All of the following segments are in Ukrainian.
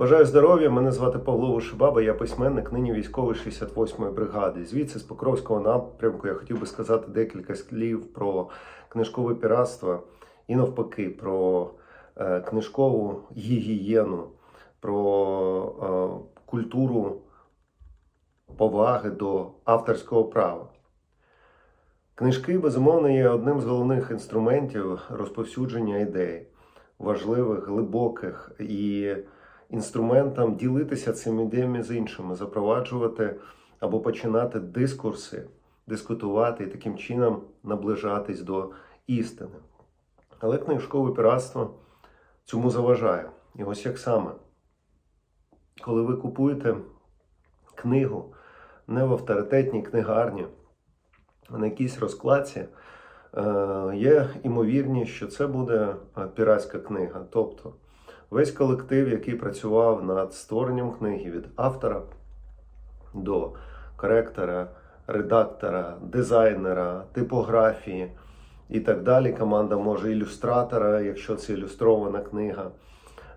Бажаю здоров'я, мене звати Павло Вишибаба, я письменник, нині військовий 68-ї бригади. Звідси з Покровського напрямку я хотів би сказати декілька слів про книжкове піратство і навпаки про е, книжкову гігієну, про е, культуру поваги до авторського права. Книжки, безумовно, є одним з головних інструментів розповсюдження ідей, важливих, глибоких і інструментом ділитися цими ідеями з іншими, запроваджувати або починати дискурси, дискутувати і таким чином наближатись до істини. Але книжкове піратство цьому заважає. І ось як саме, коли ви купуєте книгу не в авторитетній книгарні, а на якійсь розкладці, е, є імовірність, що це буде е, піратська книга. Тобто весь колектив, який працював над створенням книги від автора до коректора, редактора, дизайнера, типографії і так далі. Команда може ілюстратора, якщо це ілюстрована книга.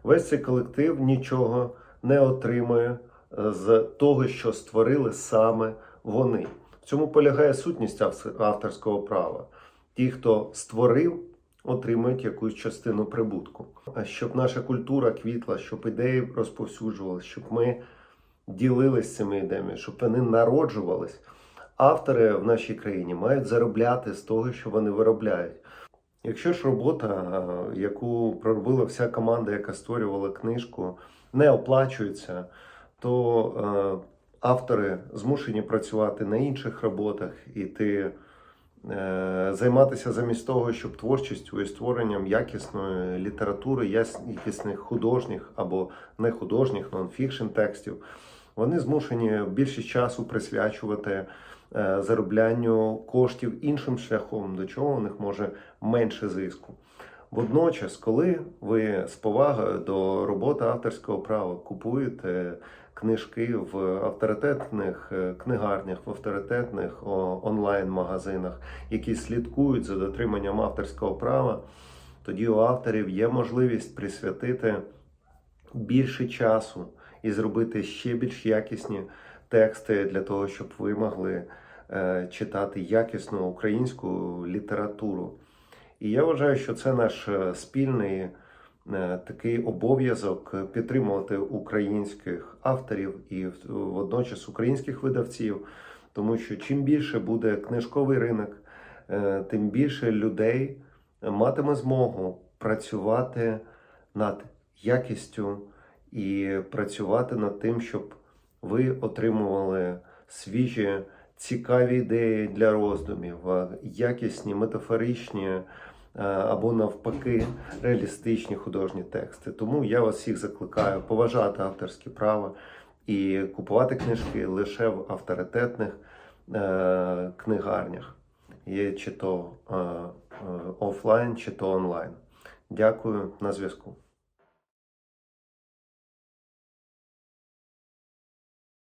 Весь цей колектив нічого не отримує з того, що створили саме вони. В цьому полягає сутність авторського права. Ті, хто створив, отримують якусь частину прибутку. А щоб наша культура квітла, щоб ідеї розповсюджувалися, щоб ми ділились цими ідеями, щоб вони народжувались. Автори в нашій країні мають заробляти з того, що вони виробляють. Якщо ж робота, яку проробила вся команда, яка створювала книжку, не оплачується, то е, автори змушені працювати на інших роботах, іти е, займатися замість того, щоб творчістю і створенням якісної літератури, якісних художніх або не художніх, нонфікшн текстів, вони змушені більшість часу присвячувати е, зароблянню коштів іншим шляхом, до чого у них може менше зиску. Водночас, коли ви з повагою до роботи авторського права купуєте книжки в авторитетних е, книгарнях, в авторитетних онлайн-магазинах, які слідкують за дотриманням авторського права, тоді у авторів є можливість присвятити більше часу і зробити ще більш якісні тексти для того, щоб ви могли е, читати якісну українську літературу. І я вважаю, що це наш е, спільний е, такий обов'язок підтримувати українських авторів і водночас українських видавців, тому що чим більше буде книжковий ринок, е, тим більше людей матиме змогу працювати над якістю і працювати над тим, щоб ви отримували свіжі, цікаві ідеї для роздумів, якісні, метафоричні е, або навпаки реалістичні художні тексти. Тому я вас всіх закликаю поважати авторські права і купувати книжки лише в авторитетних е, книгарнях, є чи то е, е, офлайн, чи то онлайн. Дякую на зв'язку.